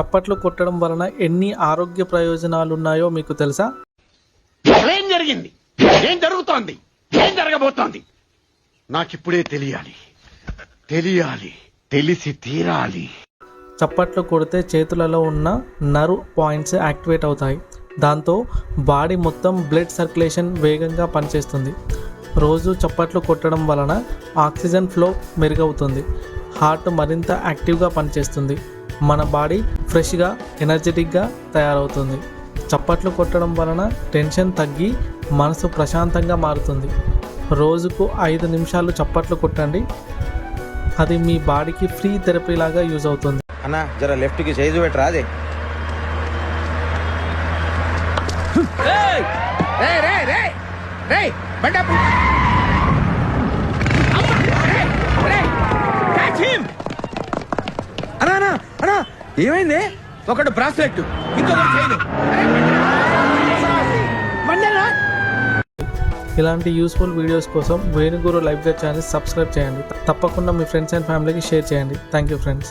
చప్పట్లు కొట్టడం వలన ఎన్ని ఆరోగ్య ప్రయోజనాలు ఉన్నాయో మీకు తెలుసా? ఏం జరిగింది? ఏం జరుగుతోంది? ఏం జరగబోతోంది? నాకిప్పుడే తెలియాలి. తెలియాలి. తెలిసి తీరాలి. చప్పట్లు కొడితే చేతులలో ఉన్న నర్వ్ పాయింట్స్ యాక్టివేట్ అవుతాయి. దాంతో బాడీ మొత్తం బ్లడ్ సర్క్యులేషన్ వేగంగా పనిచేస్తుంది. రోజు చప్పట్లు కొట్టడం వలన ఆక్సిజన్ ఫ్లో మెరుగవుతుంది. హార్ట్ మరింత యాక్టివ్గా పనిచేస్తుంది. మన బాడీ ఫ్రెష్గా ఎనర్జెటిక్గా తయారవుతుంది. చప్పట్లు కొట్టడం వలన టెన్షన్ తగ్గి మనసు ప్రశాంతంగా మారుతుంది. రోజుకు ఐదు నిమిషాలు చప్పట్లు కొట్టండి. అది మీ బాడీకి ఫ్రీ థెరపీ లాగా యూజ్ అవుతుంది. అన్నా జర లెఫ్ట్కి సైజు పెట్టరా అదే అన్నా ఏమైంది? ఒకటి బ్రాస్లెట్ ఇంకొకటి చైన్ ఇలాంటి యూస్ఫుల్ వీడియోస్ కోసం Venuguru life guide channel subscribe చేయండి. తప్పకుండా మీ ఫ్రెండ్స్ అండ్ ఫ్యామిలీకి షేర్ చేయండి. Thank you friends